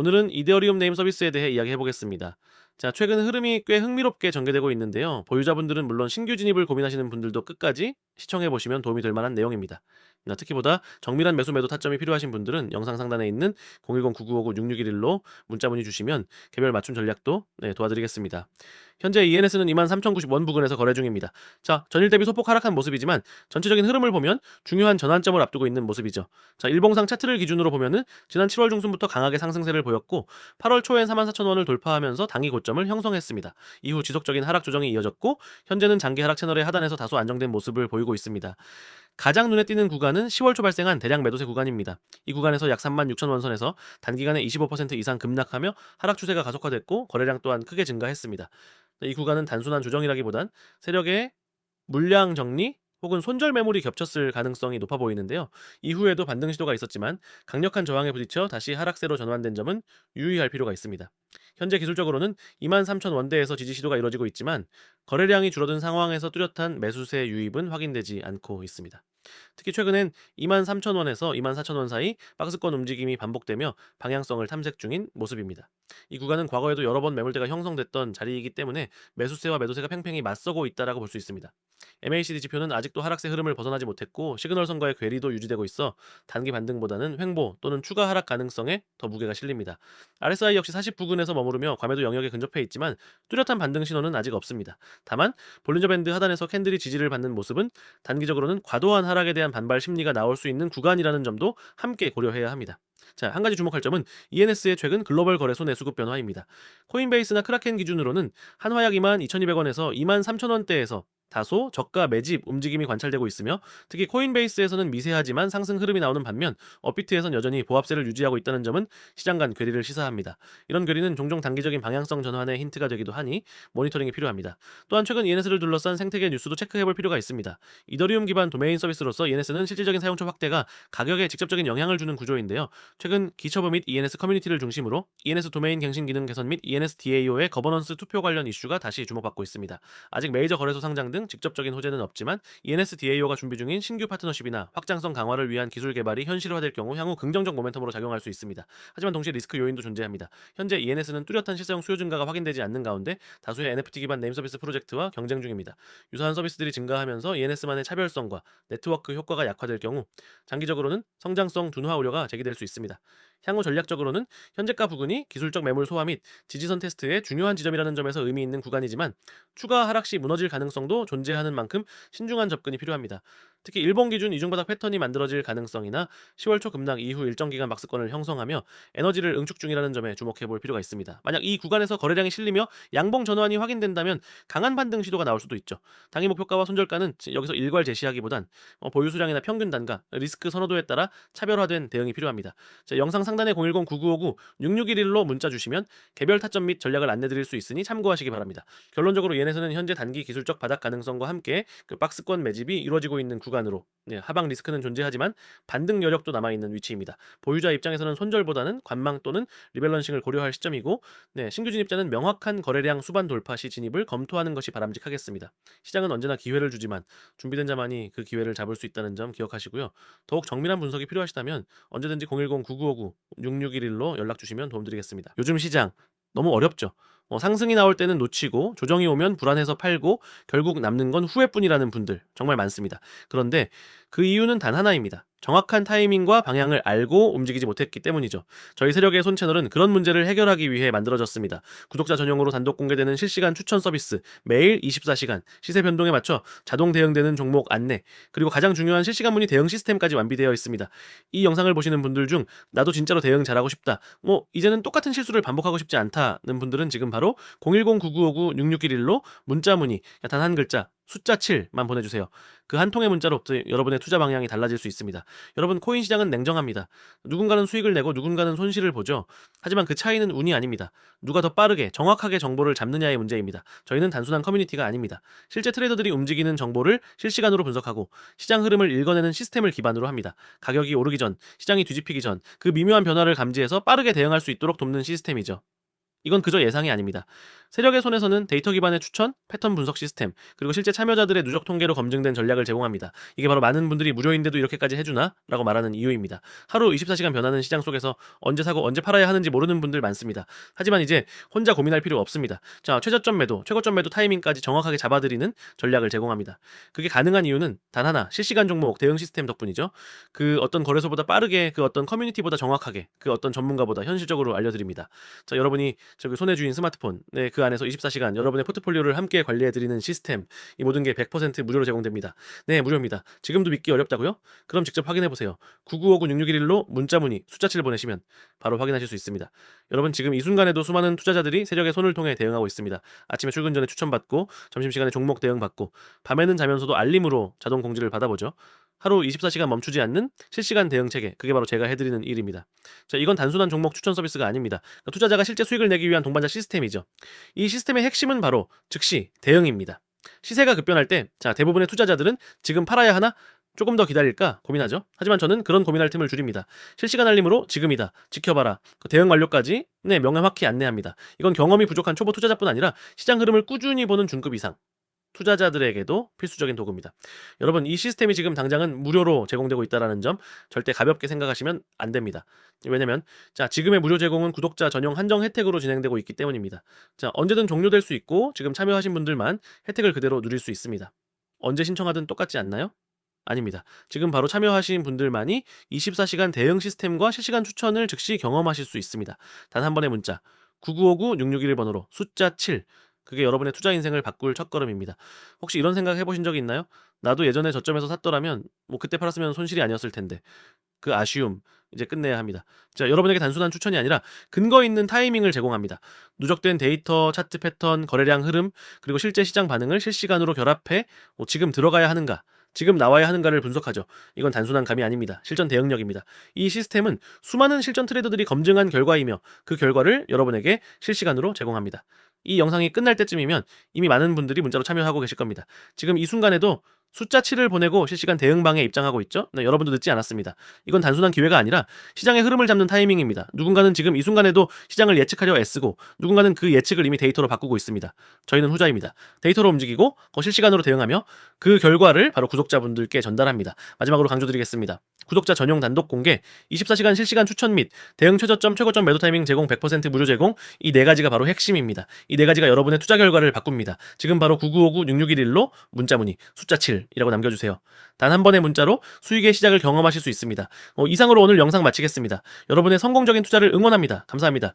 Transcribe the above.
오늘은 이데어리움 네임 서비스에 대해 이야기해 보겠습니다. 자, 최근 흐름이 꽤 흥미롭게 전개되고 있는데요. 보유자분들은 물론 신규 진입을 고민하시는 분들도 끝까지 시청해 보시면 도움이 될 만한 내용입니다. 나 특히보다 정밀한 매수 매도 타점이 필요하신 분들은 영상 상단에 있는 010-9959-6611로 문자 문의 주시면 개별 맞춤 전략도 네, 도와드리겠습니다. 현재 ENS는 23,090원 부근에서 거래 중입니다. 자, 전일 대비 소폭 하락한 모습이지만 전체적인 흐름을 보면 중요한 전환점을 앞두고 있는 모습이죠. 자, 일봉상 차트를 기준으로 보면은 지난 7월 중순부터 강하게 상승세를 보였고 8월 초엔 44,000원을 돌파하면서 당기 고점을 형성했습니다. 이후 지속적인 하락 조정이 이어졌고 현재는 장기 하락 채널의 하단에서 다소 안정된 모습을 보이고 있습니다. 가장 눈에 띄는 구간은 10월 초 발생한 대량 매도세 구간입니다. 이 구간에서 약 36,000원 선에서 단기간에 25% 이상 급락하며 하락 추세가 가속화됐고 거래량 또한 크게 증가했습니다. 이 구간은 단순한 조정이라기보단 세력의 물량 정리 혹은 손절 매물이 겹쳤을 가능성이 높아 보이는데요. 이후에도 반등 시도가 있었지만 강력한 저항에 부딪혀 다시 하락세로 전환된 점은 유의할 필요가 있습니다. 현재 기술적으로는 23,000원대에서 지지 시도가 이루어지고 있지만 거래량이 줄어든 상황에서 뚜렷한 매수세 유입은 확인되지 않고 있습니다. 특히 최근엔 23,000원에서 24,000원 사이 박스권 움직임이 반복되며 방향성을 탐색 중인 모습입니다. 이 구간은 과거에도 여러 번 매물대가 형성됐던 자리이기 때문에 매수세와 매도세가 팽팽히 맞서고 있다라고 볼 수 있습니다. MACD 지표는 아직도 하락세 흐름을 벗어나지 못했고 시그널 선거의 괴리도 유지되고 있어 단기 반등보다는 횡보 또는 추가 하락 가능성에 더 무게가 실립니다. RSI 역시 40 부근에서 머무르며 과매도 영역에 근접해 있지만 뚜렷한 반등 신호는 아직 없습니다. 다만 볼린저 밴드 하단에서 캔들이 지지를 받는 모습은 단기적으로는 과도한 하락에 대한 반발 심리가 나올 수 있는 구간이라는 점도 함께 고려해야 합니다. 자, 한 가지 주목할 점은 ENS의 최근 글로벌 거래소 내수급 변화입니다. 코인베이스나 크라켄 기준으로는 한화약 22,200원에서 23,000원대에서 다소 저가 매집 움직임이 관찰되고 있으며 특히 코인베이스에서는 미세하지만 상승 흐름이 나오는 반면 업비트에선 여전히 보합세를 유지하고 있다는 점은 시장 간 괴리를 시사합니다. 이런 괴리는 종종 단기적인 방향성 전환의 힌트가 되기도 하니 모니터링이 필요합니다. 또한 최근 ENS를 둘러싼 생태계 뉴스도 체크해볼 필요가 있습니다. 이더리움 기반 도메인 서비스로서 ENS는 실질적인 사용처 확대가 가격에 직접적인 영향을 주는 구조인데요. 최근 기처브 및 ENS 커뮤니티를 중심으로 ENS 도메인 갱신 기능 개선 및 ENS DAO의 거버넌스 투표 관련 이슈가 다시 주목받고 있습니다. 아직 메이저 거래소 상장 등 직접적인 호재는 없지만 ENS DAO가 준비 중인 신규 파트너십이나 확장성 강화를 위한 기술 개발이 현실화될 경우 향후 긍정적 모멘텀으로 작용할 수 있습니다. 하지만 동시에 리스크 요인도 존재합니다. 현재 ENS는 뚜렷한 실사용 수요 증가가 확인되지 않는 가운데 다수의 NFT 기반 네임 서비스 프로젝트와 경쟁 중입니다. 유사한 서비스들이 증가하면서 ENS만의 차별성과 네트워크 효과가 약화될 경우 장기적으로는 성장성 둔화 우려가 제기될 수 있습니다. 향후 전략적으로는 현재가 부근이 기술적 매물 소화 및 지지선 테스트의 중요한 지점이라는 점에서 의미 있는 구간이지만 추가 하락 시 무너질 가능성도 존재하는 만큼 신중한 접근이 필요합니다. 특히 일본 기준 이중바닥 패턴이 만들어질 가능성이나 10월 초 급락 이후 일정 기간 박스권을 형성하며 에너지를 응축 중이라는 점에 주목해 볼 필요가 있습니다. 만약 이 구간에서 거래량이 실리며 양봉 전환이 확인된다면 강한 반등 시도가 나올 수도 있죠. 당일 목표가와 손절가는 여기서 일괄 제시하기보단 어, 보유 수량이나 평균 단가, 리스크 선호도에 따라 차별화된 대응이 필요합니다. 자, 영상 상단에 010-9959-6611로 문자 주시면 개별 타점 및 전략을 안내드릴 수 있으니 참고하시기 바랍니다. 결론적으로 얘네서는 현재 단기 기술적 바닥 가능성과 함께 그 박스권 매집이 이루어지고 있는 구간으로 네, 하방 리스크는 존재하지만 반등 여력도 남아있는 위치입니다. 보유자 입장에서는 손절보다는 관망 또는 리밸런싱을 고려할 시점이고 네, 신규 진입자는 명확한 거래량 수반 돌파 시 진입을 검토하는 것이 바람직하겠습니다. 시장은 언제나 기회를 주지만 준비된 자만이 그 기회를 잡을 수 있다는 점 기억하시고요. 더욱 정밀한 분석이 필요하시다면 언제든지 010-9959-6611로 연락 주시면 도움드리겠습니다. 요즘 시장 너무 어렵죠. 어, 상승이 나올 때는 놓치고 조정이 오면 불안해서 팔고 결국 남는 건 후회뿐이라는 분들 정말 많습니다. 그런데 그 이유는 단 하나입니다. 정확한 타이밍과 방향을 알고 움직이지 못했기 때문이죠. 저희 세력의 손 채널은 그런 문제를 해결하기 위해 만들어졌습니다. 구독자 전용으로 단독 공개되는 실시간 추천 서비스, 매일 24시간, 시세 변동에 맞춰 자동 대응되는 종목 안내, 그리고 가장 중요한 실시간 문의 대응 시스템까지 완비되어 있습니다. 이 영상을 보시는 분들 중 나도 진짜로 대응 잘하고 싶다. 뭐 이제는 똑같은 실수를 반복하고 싶지 않다는 분들은 지금 바로 010-9959-6611로 문자 문의 단 한 글자 숫자 7만 보내주세요. 그 한 통의 문자로부터 여러분의 투자 방향이 달라질 수 있습니다. 여러분 코인 시장은 냉정합니다. 누군가는 수익을 내고 누군가는 손실을 보죠. 하지만 그 차이는 운이 아닙니다. 누가 더 빠르게 정확하게 정보를 잡느냐의 문제입니다. 저희는 단순한 커뮤니티가 아닙니다. 실제 트레이더들이 움직이는 정보를 실시간으로 분석하고 시장 흐름을 읽어내는 시스템을 기반으로 합니다. 가격이 오르기 전, 시장이 뒤집히기 전 그 미묘한 변화를 감지해서 빠르게 대응할 수 있도록 돕는 시스템이죠. 이건 그저 예상이 아닙니다. 세력의 손에서는 데이터 기반의 추천, 패턴 분석 시스템, 그리고 실제 참여자들의 누적 통계로 검증된 전략을 제공합니다. 이게 바로 많은 분들이 무료인데도 이렇게까지 해주나? 라고 말하는 이유입니다. 하루 24시간 변하는 시장 속에서 언제 사고 언제 팔아야 하는지 모르는 분들 많습니다. 하지만 이제 혼자 고민할 필요 없습니다. 자, 최저점 매도, 최고점 매도 타이밍까지 정확하게 잡아드리는 전략을 제공합니다. 그게 가능한 이유는 단 하나, 실시간 종목 대응 시스템 덕분이죠. 그 어떤 거래소보다 빠르게, 그 어떤 커뮤니티보다 정확하게, 그 어떤 전문가보다 현실적으로 알려드립니다. 자, 여러분이 저기 손에 쥐인 스마트폰, 네, 그 안에서 24시간 여러분의 포트폴리오를 함께 관리해드리는 시스템, 이 모든 게 100% 무료로 제공됩니다. 네, 무료입니다. 지금도 믿기 어렵다고요? 그럼 직접 확인해보세요. 9959-6661로 문자 문의, 숫자치를 보내시면 바로 확인하실 수 있습니다. 여러분 지금 이 순간에도 수많은 투자자들이 세력의 손을 통해 대응하고 있습니다. 아침에 출근 전에 추천받고, 점심시간에 종목 대응받고, 밤에는 자면서도 알림으로 자동 공지를 받아보죠. 하루 24시간 멈추지 않는 실시간 대응 체계, 그게 바로 제가 해드리는 일입니다. 자, 이건 단순한 종목 추천 서비스가 아닙니다. 그러니까 투자자가 실제 수익을 내기 위한 동반자 시스템이죠. 이 시스템의 핵심은 바로 즉시 대응입니다. 시세가 급변할 때, 자, 대부분의 투자자들은 지금 팔아야 하나? 조금 더 기다릴까 고민하죠. 하지만 저는 그런 고민할 틈을 줄입니다. 실시간 알림으로 지금이다, 지켜봐라, 그 대응 완료까지 네 명확히 안내합니다. 이건 경험이 부족한 초보 투자자뿐 아니라 시장 흐름을 꾸준히 보는 중급 이상 투자자들에게도 필수적인 도구입니다. 여러분 이 시스템이 지금 당장은 무료로 제공되고 있다는 점 절대 가볍게 생각하시면 안 됩니다. 왜냐면 자 지금의 무료 제공은 구독자 전용 한정 혜택으로 진행되고 있기 때문입니다. 자 언제든 종료될 수 있고 지금 참여하신 분들만 혜택을 그대로 누릴 수 있습니다. 언제 신청하든 똑같지 않나요? 아닙니다. 지금 바로 참여하신 분들만이 24시간 대응 시스템과 실시간 추천을 즉시 경험하실 수 있습니다. 단 한 번의 문자 9959-6611번으로 숫자 7 그게 여러분의 투자 인생을 바꿀 첫걸음입니다. 혹시 이런 생각 해보신 적이 있나요? 나도 예전에 저점에서 샀더라면 뭐 그때 팔았으면 손실이 아니었을 텐데 그 아쉬움 이제 끝내야 합니다. 자, 여러분에게 단순한 추천이 아니라 근거 있는 타이밍을 제공합니다. 누적된 데이터, 차트 패턴, 거래량 흐름, 그리고 실제 시장 반응을 실시간으로 결합해 뭐 지금 들어가야 하는가, 지금 나와야 하는가를 분석하죠. 이건 단순한 감이 아닙니다. 실전 대응력입니다. 이 시스템은 수많은 실전 트레이더들이 검증한 결과이며 그 결과를 여러분에게 실시간으로 제공합니다. 이 영상이 끝날 때쯤이면 이미 많은 분들이 문자로 참여하고 계실 겁니다. 지금 이 순간에도 숫자 7을 보내고 실시간 대응방에 입장하고 있죠? 네, 여러분도 늦지 않았습니다. 이건 단순한 기회가 아니라 시장의 흐름을 잡는 타이밍입니다. 누군가는 지금 이 순간에도 시장을 예측하려 애쓰고 누군가는 그 예측을 이미 데이터로 바꾸고 있습니다. 저희는 후자입니다. 데이터로 움직이고 그 실시간으로 대응하며 그 결과를 바로 구독자분들께 전달합니다. 마지막으로 강조드리겠습니다. 구독자 전용 단독 공개, 24시간 실시간 추천 및 대응 최저점, 최고점 매도 타이밍 제공 100% 무료 제공 이 네 가지가 바로 핵심입니다. 이 네 가지가 여러분의 투자 결과를 바꿉니다. 지금 바로 9959-6611로 문자 문의 숫자 7 이라고 남겨주세요. 단 한 번의 문자로 수익의 시작을 경험하실 수 있습니다. 어, 이상으로 오늘 영상 마치겠습니다. 여러분의 성공적인 투자를 응원합니다. 감사합니다.